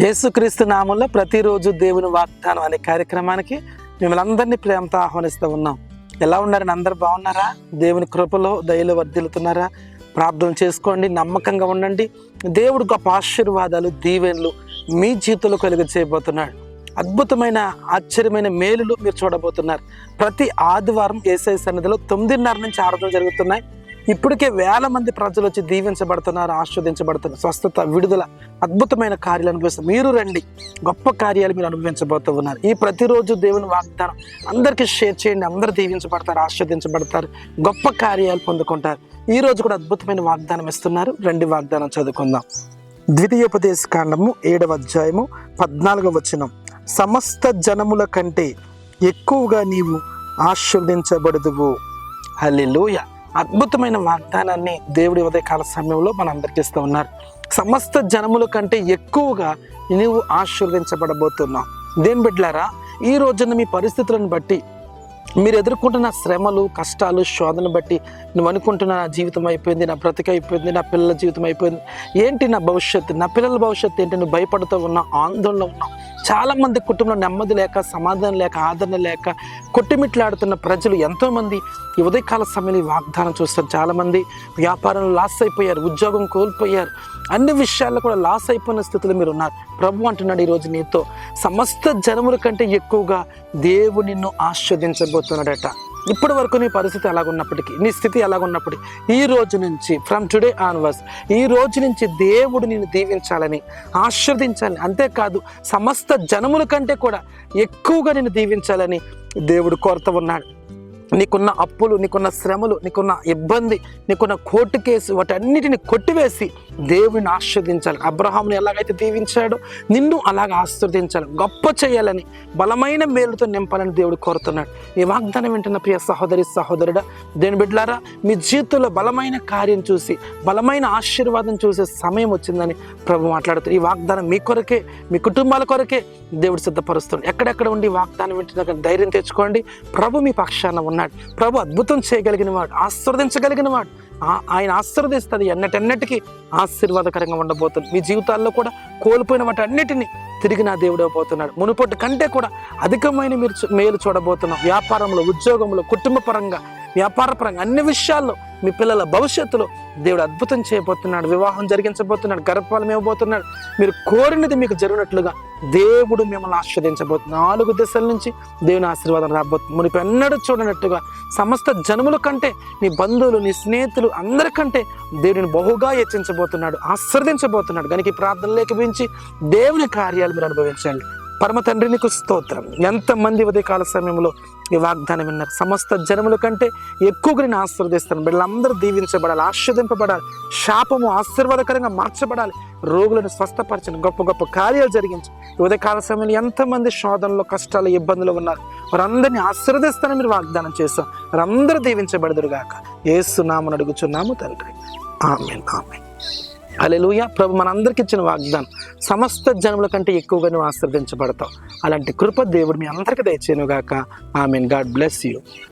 యేసుక్రీస్తు నామంలో ప్రతిరోజు దేవుని వాగ్దానం అనే కార్యక్రమానికి మిమ్మల్ని అందరినీ ప్రేమతో ఆహ్వానిస్తూ ఉన్నాం. ఎలా ఉన్నారని అందరు బాగున్నారా? దేవుని కృపలో దయలో వర్ధిల్లుతున్నారా? ప్రార్థన చేసుకోండి నమ్మకంగా ఉండండి. దేవుడు గొప్ప ఆశీర్వాదాలు దీవెనలు మీ జీవితంలో కలుగ చేయబోతున్నాడు. అద్భుతమైన ఆశ్చర్యమైన మేలులు మీరు చూడబోతున్నారు. ప్రతి ఆదివారం ఏసఐ సన్నిధిలో తొమ్మిదిన్నర నుంచి ఆరాధన జరుగుతున్నాయి. ఇప్పటికే వేల మంది ప్రజలు వచ్చి దీవించబడుతున్నారు ఆస్వాదించబడుతున్నారు స్వస్థత విడుదల అద్భుతమైన కార్యాలు అనుభవిస్తారు మీరు రండి. గొప్ప కార్యాలు మీరు అనుభవించబోతూ ఉన్నారు. ఈ ప్రతిరోజు దేవుని వాగ్దానం అందరికీ షేర్ చేయండి. అందరు దీవించబడతారు ఆస్వాదించబడతారు గొప్ప కార్యాలు పొందుకుంటారు. ఈ రోజు కూడా అద్భుతమైన వాగ్దానం ఇస్తున్నారు. రండి వాగ్దానం చదువుకుందాం. ద్వితీయోపదేశ కాండము ఏడవ అధ్యాయము పద్నాలుగవ వచనం. సమస్త జనముల కంటే ఎక్కువగా నీవు ఆశీర్వదించబడదువు హల్లెలూయా. అద్భుతమైన వాగ్దానాన్ని దేవుడి ఉదయకాల సమయంలో మనందరికీ ఇస్తూ ఉన్నారు. సమస్త జనముల కంటే ఎక్కువగా నీవు ఆశీర్వదించబడబోతున్నావు. దేని బిడ్డలారా ఈ రోజున మీ పరిస్థితులను బట్టి మీరు ఎదుర్కొంటున్న శ్రమలు కష్టాలు శోధన బట్టి నువ్వు అనుకుంటున్న నా జీవితం అయిపోయింది నా బ్రతిక అయిపోయింది నా పిల్లల జీవితం అయిపోయింది. ఏంటి నా భవిష్యత్తు? నా పిల్లల భవిష్యత్తు ఏంటి? నువ్వు భయపడుతూ ఉన్నావు ఆందోళన ఉన్నావు. చాలామంది కుటుంబంలో నెమ్మది లేక సమాధానం లేక ఆదరణ లేక కొట్టిమిట్లాడుతున్న ప్రజలు ఎంతోమంది ఈ ఉదయకాల సమయంలో వాగ్దానం చూస్తారు. చాలామంది వ్యాపారంలో లాస్ అయిపోయారు ఉద్యోగం కోల్పోయారు. అన్ని విషయాల్లో కూడా లాస్ అయిపోయిన స్థితిలో మీరు ఉన్నారు. ప్రభు అంటున్నాడు ఈరోజు నీతో సమస్త జనముల కంటే ఎక్కువగా దేవుడు నిన్ను ఆస్వాదించబోతున్నాడట ఇప్పటి వరకు నీ పరిస్థితి ఎలాగున్నప్పటికీ నీ స్థితి ఎలాగున్నప్పటికీ ఈ రోజు నుంచి ఫ్రమ్ టుడే ఆన్వర్స్ ఈ రోజు నుంచి దేవుడు నిన్ను దీవించాలని ఆశీర్వదించాలని అంతేకాదు సమస్త జనముల కంటే కూడా ఎక్కువగా నిన్ను దీవించాలని దేవుడు కోరుతూ ఉన్నాడు. నీకున్న అప్పులు నీకున్న శ్రమలు నీకున్న ఇబ్బంది నీకున్న కోర్టు కేసు వాటన్నిటిని కొట్టివేసి దేవుని ఆస్వాదించాలి అబ్రహాంని ఎలాగైతే దీవించాడో నిన్ను అలాగ ఆస్వాదించాలి గొప్ప చేయాలని బలమైన మేలుతో నింపాలని దేవుడు కోరుతున్నాడు. ఈ వాగ్దానం వింటున్న ప్రియ సహోదరి సహోదరుడా దేని బిడ్డలారా మీ జీవితంలో బలమైన కార్యం చూసి బలమైన ఆశీర్వాదం చూసే సమయం వచ్చిందని ప్రభు మాట్లాడుతారు ఈ వాగ్దానం మీ కొరకే మీ కుటుంబాల కొరకే దేవుడు సిద్ధపరుస్తుంది ఎక్కడెక్కడ ఉండి వాగ్దానం వింటున్న ధైర్యం తెచ్చుకోండి. ప్రభు మీ పక్షాన ఉన్నాడు. ప్రభు అద్భుతం చేయగలిగిన వాడు ఆశీర్వదించగలిగిన వాడు. ఆయన ఆశీర్వదిస్తుంది. ఎన్నటెన్నటికీ ఆశీర్వాదకరంగా ఉండబోతుంది మీ జీవితాల్లో కూడా కోల్పోయిన వాటి అన్నిటినీ తిరిగి నా దేవుడు పోతున్నాడు మునుపటి కంటే కూడా అధికమైన మీరు చూ- మేలు చూడబోతున్నాం. వ్యాపారంలో ఉద్యోగంలో కుటుంబ పరంగా వ్యాపార పరంగా అన్ని విషయాల్లో మీ పిల్లల భవిష్యత్తులో దేవుడు అద్భుతం చేయబోతున్నాడు వివాహం జరిగించబోతున్నాడు గర్భఫలం ఇవ్వబోతున్నాడు. మీరు కోరినది మీకు జరిగినట్లుగా దేవుడు మిమ్మల్ని ఆస్వాదించబోతున్నాడు నాలుగు దశల నుంచి దేవుని ఆశీర్వాదం రాబోతుంది. మునిపి ఎన్నడూ చూడనట్టుగా సమస్త జనముల కంటే నీ బంధువులు నీ స్నేహితులు అందరికంటే దేవుడిని బహుగా హెచ్చించబోతున్నాడు ఆశ్రదించబోతున్నాడు కనుక ఈ ప్రార్థనలోకి దేవుని కార్యాలు మీరు అనుభవించండి. పరమ తండ్రి నీకు స్తోత్రం. ఎంతమంది ఉదయకాల సమయంలో ఈ వాగ్దానం విన్నారు? సమస్త జనముల కంటే ఎక్కువగా నేను ఆశీర్వదిస్తాను. బిడ్డలందరూ దీవించబడాలి ఆస్వాదింపబడాలి శాపము ఆశీర్వాదకరంగా మార్చబడాలి రోగులను స్వస్థపరచని గొప్ప గొప్ప కార్యాలు జరిగించు ఉదయకాల సమయంలో ఎంతమంది శోధనలో కష్టాలు ఇబ్బందులు ఉన్నారు? వారందరినీ ఆశీర్వదిస్తాను మీరు వాగ్దానం చేస్తాం వారందరూ దీవించబడదురుగాక. ఏసునామని అడుగుచున్నాము తండ్రి. ఆమె ఆమె అలెలుయ ప్రభు మనందరికి ఇచ్చిన వాగ్దానం సమస్త జనముల కంటే ఎక్కువగా నువ్వు ఆశీర్వదించబడతావు. అలాంటి కృప దేవుడు మీ అందరికీ దయచేయను గాక మీన్ గాడ్ బ్లెస్ యూ.